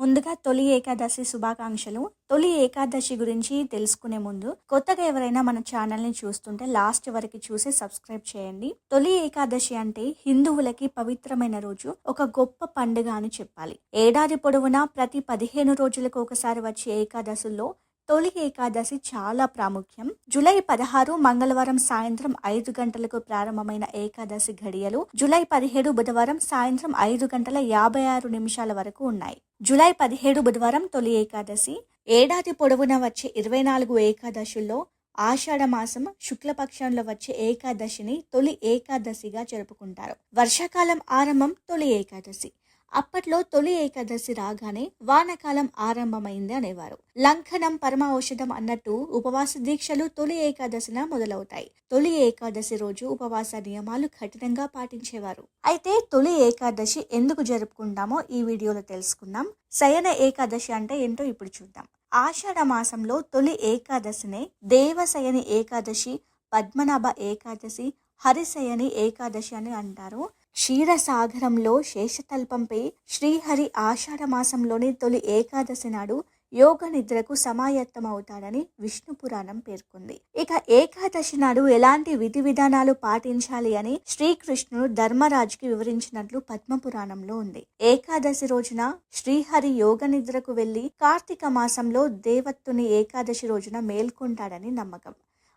ముందుగా తొలి ఏకాదశి శుభాకాంక్షలు. తొలి ఏకాదశి గురించి తెలుసుకునే ముందు కొత్తగా ఎవరైనా మన ఛానల్ని చూస్తుంటే లాస్ట్ వరకు చూసి సబ్స్క్రైబ్ చేయండి. తొలి ఏకాదశి అంటే హిందువులకి పవిత్రమైన రోజు ఒక గొప్ప పండుగ అని చెప్పాలి. ఏడాది పొడవునా ప్రతి పదిహేను రోజులకు ఒకసారి వచ్చే ఏకాదశుల్లో తొలి ఏకాదశి చాలా ప్రాముఖ్యం. జూలై పదహారు మంగళవారం సాయంత్రం ఐదు గంటలకు ప్రారంభమైన ఏకాదశి ఘడియలు జూలై పదిహేడు బుధవారం సాయంత్రం ఐదు గంటల యాభై ఆరు నిమిషాల వరకు ఉన్నాయి. జూలై పదిహేడు బుధవారం తొలి ఏకాదశి. ఏడాది పొడవునా వచ్చే ఇరవై నాలుగు ఏకాదశుల్లో ఆషాఢ మాసం శుక్లపక్షంలో వచ్చే ఏకాదశిని తొలి ఏకాదశిగా జరుపుకుంటారు. వర్షాకాలం ఆరంభం తొలి ఏకాదశి. అప్పట్లో తొలి ఏకాదశి రాగానే వానకాలం ఆరంభమైంది అనేవారు. లంఘనం పరమ ఔషధం అన్నట్టు ఉపవాస దీక్షలు తొలి ఏకాదశిన మొదలవుతాయి. తొలి ఏకాదశి రోజు ఉపవాస నియమాలు కఠినంగా పాటించేవారు. అయితే తొలి ఏకాదశి ఎందుకు జరుపుకుంటామో ఈ వీడియోలో తెలుసుకుందాం. శయన ఏకాదశి అంటే ఏంటో ఇప్పుడు చూద్దాం. ఆషాఢ మాసంలో తొలి ఏకాదశినే దేవశయని ఏకాదశి పద్మనాభ ఏకాదశి హరిశయని ఏకాదశి అని అంటారు. క్షీరసాగరంలో శేషతల్పంపై శ్రీహరి ఆషాఢ మాసంలోని తొలి ఏకాదశి నాడు యోగ నిద్రకు సమాయత్తమవుతాడని విష్ణు పురాణం పేర్కొంది. ఇక ఏకాదశి నాడు ఎలాంటి విధి విధానాలు పాటించాలి అని శ్రీకృష్ణుడు ధర్మరాజుకి వివరించినట్లు పద్మపురాణంలో ఉంది. ఏకాదశి రోజున శ్రీహరి యోగ నిద్రకు వెళ్ళి కార్తీక మాసంలో దేవత్తుని ఏకాదశి రోజున మేల్కొంటాడని నమ్మకం.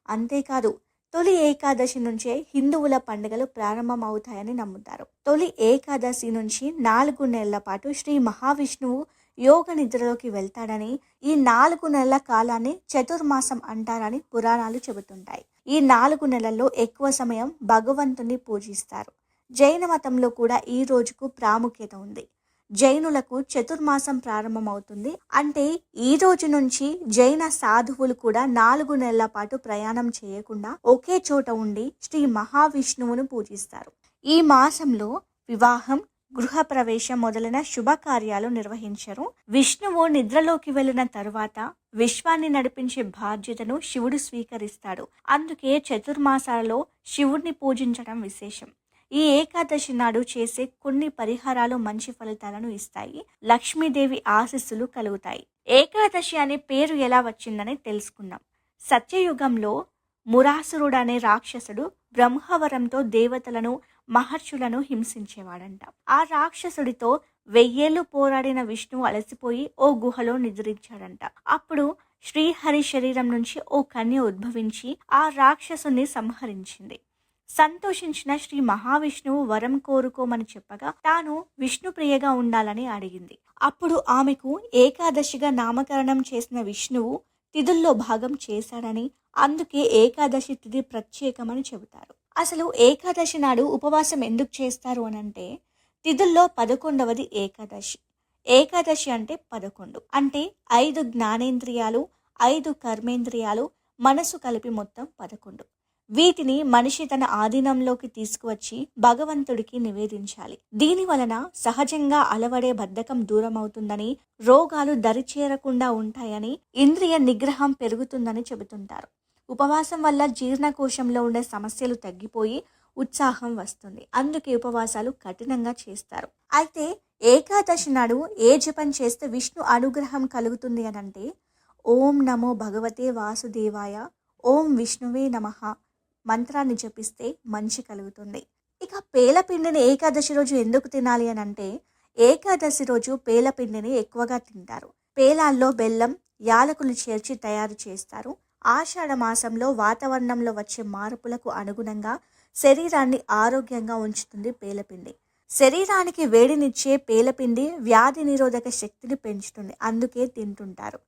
అంతేకాదు తొలి ఏకాదశి నుంచే హిందువుల పండుగలు ప్రారంభమవుతాయని నమ్ముతారు. తొలి ఏకాదశి నుంచి నాలుగు నెలల పాటు శ్రీ మహావిష్ణువు యోగ నిద్రలోకి వెళ్తాడని ఈ నాలుగు నెలల కాలాన్ని చతుర్మాసం అంటారని పురాణాలు చెబుతుంటాయి. ఈ నాలుగు నెలల్లో ఎక్కువ సమయం భగవంతుని పూజిస్తారు. జైన మతంలో కూడా ఈ రోజుకు ప్రాముఖ్యత ఉంది. జైనులకు చతుర్మాసం ప్రారంభమవుతుంది. అంటే ఈ రోజు నుంచి జైన సాధువులు కూడా నాలుగు నెలల పాటు ప్రయాణం చేయకుండా ఒకే చోట ఉండి శ్రీ మహావిష్ణువును పూజిస్తారు. ఈ మాసంలో వివాహం గృహప్రవేశం మొదలైన శుభకార్యాలు నిర్వహించరు. విష్ణువు నిద్రలోకి వెళ్ళిన తరువాత విశ్వాన్ని నడిపించే బాధ్యతను శివుడు స్వీకరిస్తాడు. అందుకే చతుర్మాసాలలో శివుడిని పూజించడం విశేషం. ఈ ఏకాదశి నాడు చేసే కొన్ని పరిహారాలు మంచి ఫలితాలను ఇస్తాయి. లక్ష్మీదేవి ఆశీస్సులు కలుగుతాయి. ఏకాదశి అనే పేరు ఎలా వచ్చిందని తెలుసుకుందాం. సత్యయుగంలో మురాసురుడు అనే రాక్షసుడు బ్రహ్మవరంతో దేవతలను మహర్షులను హింసించేవాడంట. ఆ రాక్షసుడితో వెయ్యేళ్ళు పోరాడిన విష్ణువు అలసిపోయి ఓ గుహలో నిద్రించాడంట. అప్పుడు శ్రీహరి శరీరం నుంచి ఓ కన్య ఉద్భవించి ఆ రాక్షసుని సంహరించింది. సంతోషించిన శ్రీ మహావిష్ణువు వరం కోరుకోమని చెప్పగా తాను విష్ణుప్రియగా ఉండాలని అడిగింది. అప్పుడు ఆమెకు ఏకాదశిగా నామకరణం చేసిన విష్ణువు తిథుల్లో భాగం చేశాడని అందుకే ఏకాదశి తిథి ప్రత్యేకమని చెబుతారు. అసలు ఏకాదశి నాడు ఉపవాసం ఎందుకు చేస్తారు అని అంటే తిథుల్లో పదకొండవది ఏకాదశి. ఏకాదశి అంటే పదకొండు. అంటే ఐదు జ్ఞానేంద్రియాలు ఐదు కర్మేంద్రియాలు మనసు కలిపి మొత్తం పదకొండు. వీటిని మనిషి తన ఆధీనంలోకి తీసుకువచ్చి భగవంతుడికి నివేదించాలి. దీని వలన సహజంగా అలవడే బద్ధకం దూరం అవుతుందని రోగాలు దరిచేరకుండా ఉంటాయని ఇంద్రియ నిగ్రహం పెరుగుతుందని చెబుతుంటారు. ఉపవాసం వల్ల జీర్ణకోశంలో ఉండే సమస్యలు తగ్గిపోయి ఉత్సాహం వస్తుంది. అందుకే ఉపవాసాలు కఠినంగా చేస్తారు. అయితే ఏకాదశి నాడు ఏ జపం చేస్తే విష్ణు అనుగ్రహం కలుగుతుంది అని అంటే ఓం నమో భగవతే వాసుదేవాయ ఓం విష్ణువే నమః మంత్రాన్ని జపిస్తే మంచి కలుగుతుంది. ఇక పేలపిండిని ఏకాదశి రోజు ఎందుకు తినాలి అని అంటే ఏకాదశి రోజు పేలపిండిని ఎక్కువగా తింటారు. పేలాల్లో బెల్లం యాలకులు చేర్చి తయారు చేస్తారు. ఆషాఢ మాసంలో వాతావరణంలో వచ్చే మార్పులకు అనుగుణంగా శరీరాన్ని ఆరోగ్యంగా ఉంచుతుంది పేలపిండి శరీరానికి వేడినిచ్చే పేలపిండి వ్యాధి నిరోధక శక్తిని పెంచుతుంది. అందుకే తింటుంటారు.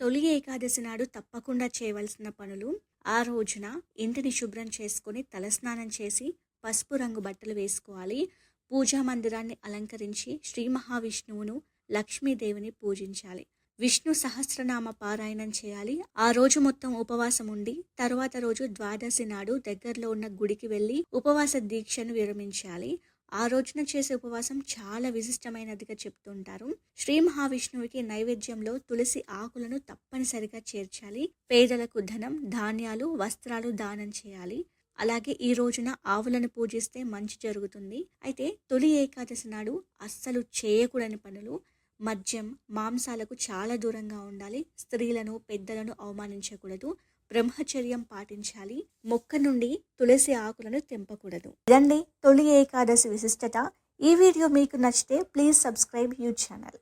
తొలి ఏకాదశి నాడు తప్పకుండా చేయవలసిన పనులు ఆ రోజున ఇంటిని శుభ్రం చేసుకొని తలస్నానం చేసి పసుపు రంగు బట్టలు వేసుకోవాలి. పూజా మందిరాన్ని అలంకరించి శ్రీ మహావిష్ణువును లక్ష్మీదేవిని పూజించాలి. విష్ణు సహస్రనామ పారాయణం చేయాలి. ఆ రోజు మొత్తం ఉపవాసం ఉండి తర్వాత రోజు ద్వాదశి నాడు దగ్గరలో ఉన్న గుడికి వెళ్ళి ఉపవాస దీక్షను విరమించాలి. ఆ రోజున చేసే ఉపవాసం చాలా విశిష్టమైనదిగా చెప్తుంటారు. శ్రీ మహావిష్ణువుకి నైవేద్యంలో తులసి ఆకులను తప్పనిసరిగా చేర్చాలి. పేదలకు ధనం ధాన్యాలు వస్త్రాలు దానం చేయాలి. అలాగే ఈ రోజున ఆవులను పూజిస్తే మంచి జరుగుతుంది. అయితే తొలి ఏకాదశి నాడు అస్సలు చేయకూడని పనులు మద్యం మాంసాలకు చాలా దూరంగా ఉండాలి. స్త్రీలను పెద్దలను అవమానించకూడదు. బ్రహ్మచర్యం పాటించాలి. మొక్క నుండి తులసి ఆకులను తెంపకూడదు. ఇదండి తొలి ఏకాదశి విశిష్టత. ఈ వీడియో మీకు నచ్చితే ప్లీజ్ సబ్స్క్రైబ్ యూ ఛానల్.